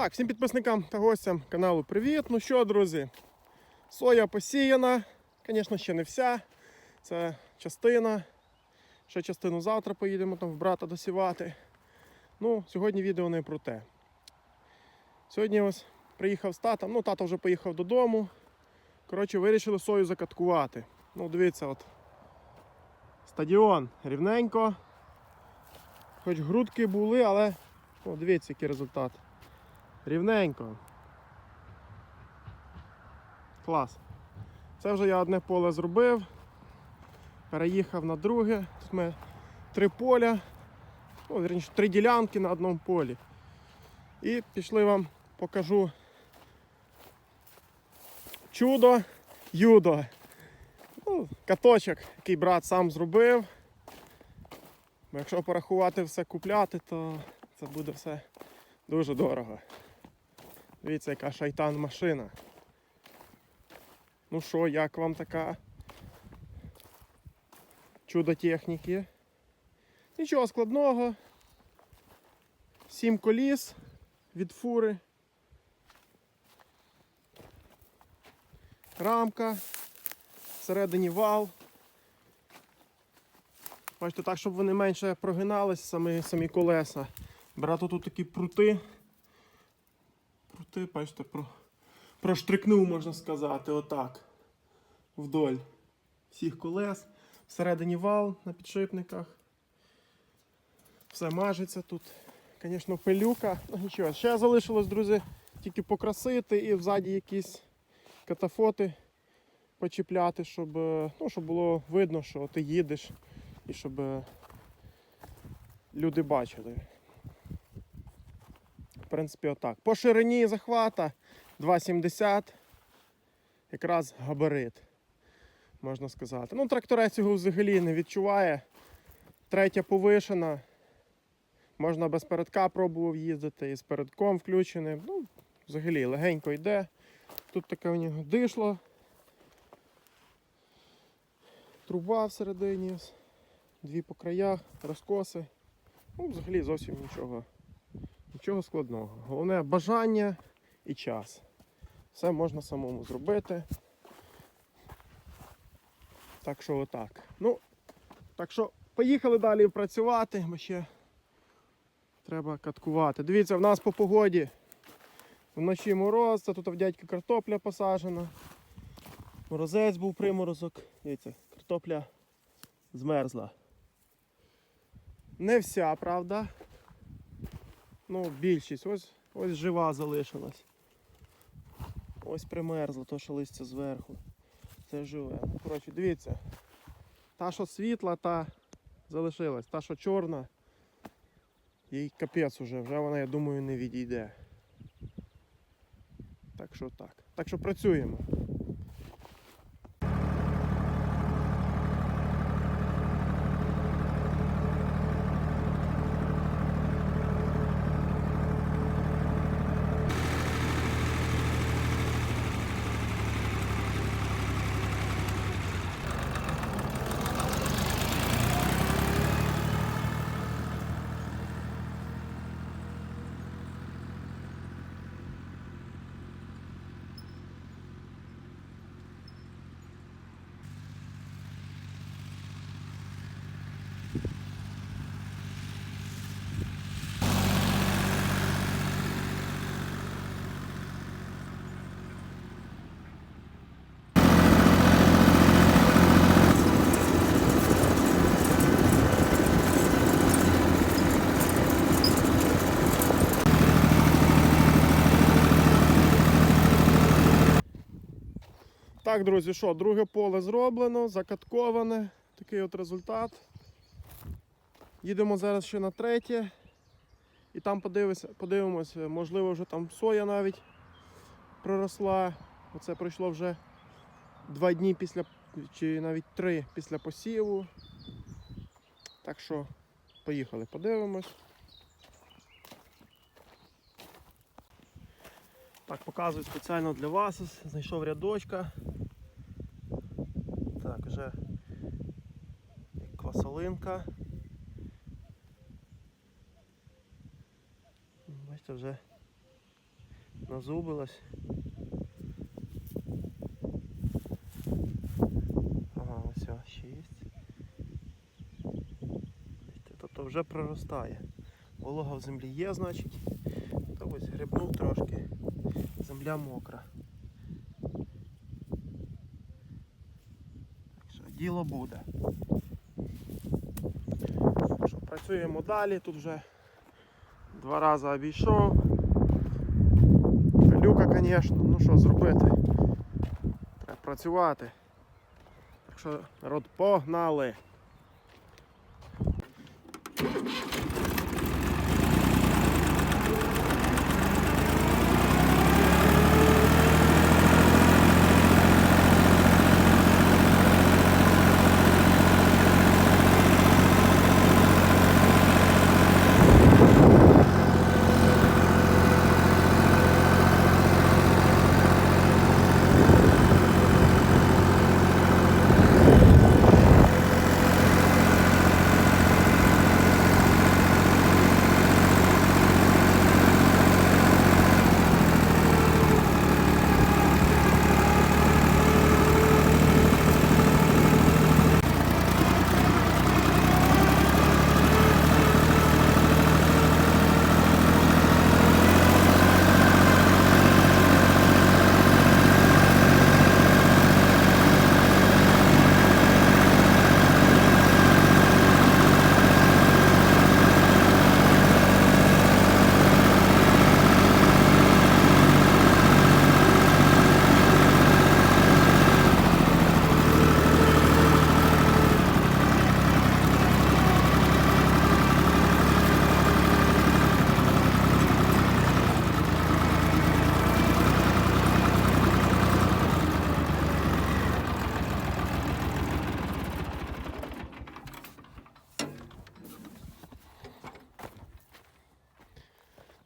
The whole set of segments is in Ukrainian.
Так, всім підписникам та гостям каналу привіт. Ну що, друзі, соя посіяна. Звісно, ще не вся. Це частина. Ще частину завтра поїдемо там в брата досівати. Ну, сьогодні відео не про те. Сьогодні ось приїхав з татом. Ну, тато вже поїхав додому. Коротше, вирішили сою закаткувати. Ну, дивіться, от. Стадіон рівненько. Хоч грудки були, але о, дивіться, який результат. Рівненько. Клас. Це вже я одне поле зробив. Переїхав на друге. Тут ми три поля. Ну, вірніше, три ділянки на одному полі. І пішли вам покажу чудо юдо. Ну, каточок, який брат сам зробив. Якщо порахувати все купляти, то це буде все дуже дорого. Дивіться, яка шайтан машина. Ну що, як вам така чудо техніки? Нічого складного. Сім коліс від фури. Рамка. Всередині вал. Бачите, так, щоб вони менше прогинались, самі, самі колеса. Брати тут такі прути. Прути, бачите, про, проштрикнув, можна сказати, отак. Вдоль всіх колес. Всередині вал на підшипниках. Все мажеться тут. Звісно, пилюка. Ну нічого. Ще залишилось, друзі, тільки покрасити і взаді якісь катафоти почіпляти, щоб, е, ну, щоб було видно, що ти їдеш і щоб е, люди бачили. Принципі, отак. По ширині захвата 2,70. Якраз габарит, можна сказати. Ну, тракторець його взагалі не відчуває. Третя повишена. Можна без передка пробував їздити і з передком включеним. Ну, взагалі легенько йде. Тут таке у нього дишло. Труба всередині, дві по краях, розкоси. Ну, взагалі зовсім нічого, нічого складного. Головне бажання і час. Все можна самому зробити. Так що отак. Ну, так що поїхали далі працювати, бо ще треба каткувати. Дивіться, в нас по погоді вночі мороз, це тут в дядька картопля посаджена. Морозець був приморозок. Дивіться, картопля змерзла. Не вся, правда. Ну, більшість. Ось, ось жива залишилась. Ось примерзла, то що листя зверху. Це живе. Ну, коротше, дивіться. Та, що світла, та залишилась. Та, що чорна, їй капець уже, вже вона, я думаю, не відійде. Так що так. Так що працюємо. Так, друзі, що, друге поле зроблено, закатковане. Такий от результат. Їдемо зараз ще на третє. І там подивимося, можливо, вже там соя навіть проросла. Оце пройшло вже два дні після, чи навіть три після посіву. Так що, поїхали, подивимось. Так, показую спеціально для вас. Знайшов рядочка. Вже квасолинка. Бачите, вже назубилась. Ага, ось. Бачите, Тобто вже проростає. Волога в землі є, значить. То ось грибнув трошки. Земля мокра. Так що діло буде. Працюємо далі. Тут вже два рази обійшов. Люка, звісно, ну що зробити? Треба працювати. Так що, народ, погнали!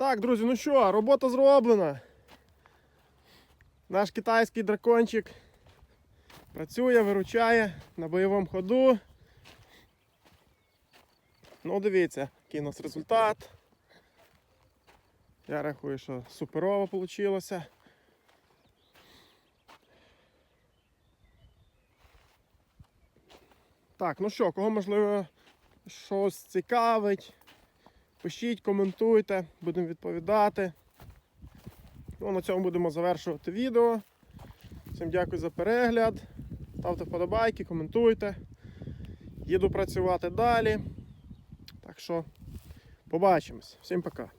Так, друзі, ну що, робота зроблена. Наш китайський дракончик працює, виручає на бойовому ходу. Ну, дивіться, який у нас результат. Я рахую, що суперово вийшло. Так, ну що, кого можливо щось цікавить, пишіть, коментуйте, будемо відповідати. Ну, на цьому будемо завершувати відео. Всім дякую за перегляд. Ставте вподобайки, коментуйте. Їду працювати далі. Так що побачимось. Всім пока.